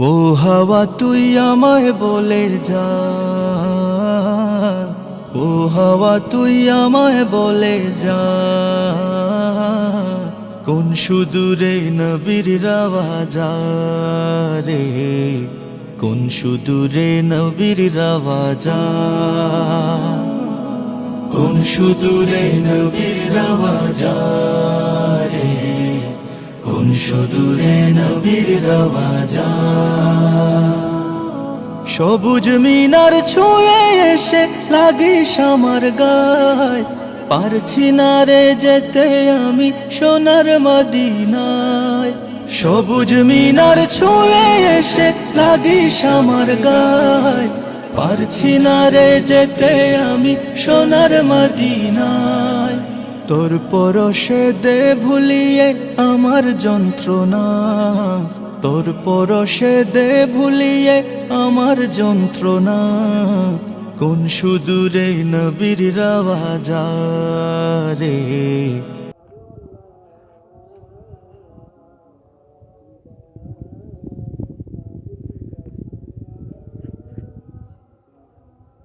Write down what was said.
ও হাওয়া, তুই আমায় বলে যা। ও হাওয়া, তুই আমায় বলে যা। কোন সুদূরে নবীর রাওয়াজা রে? কোন সুদূরে নবীর রাওয়াজা কোন সুদূরে নবীর রাওয়াজা রে? কোন সুদূরে নবীর রাওয়াজা সবুজ মিনার ছুঁয়ে এসে লাগিস আমার গায়। পারছি না রে যেতে আমি সোনার মদিনায়। সবুজ মিনার ছুঁয়ে এসে লাগিস আমার গায়। পারছি না রে যেতে আমি সোনার মদিনায়। তোর পরশে দে ভুলিয়ে আমার যন্ত্রণা। তোর পরশে দে ভুলিয়ে আমার যন্ত্রণা। কোন সুদূরে নবীর রাজা রে?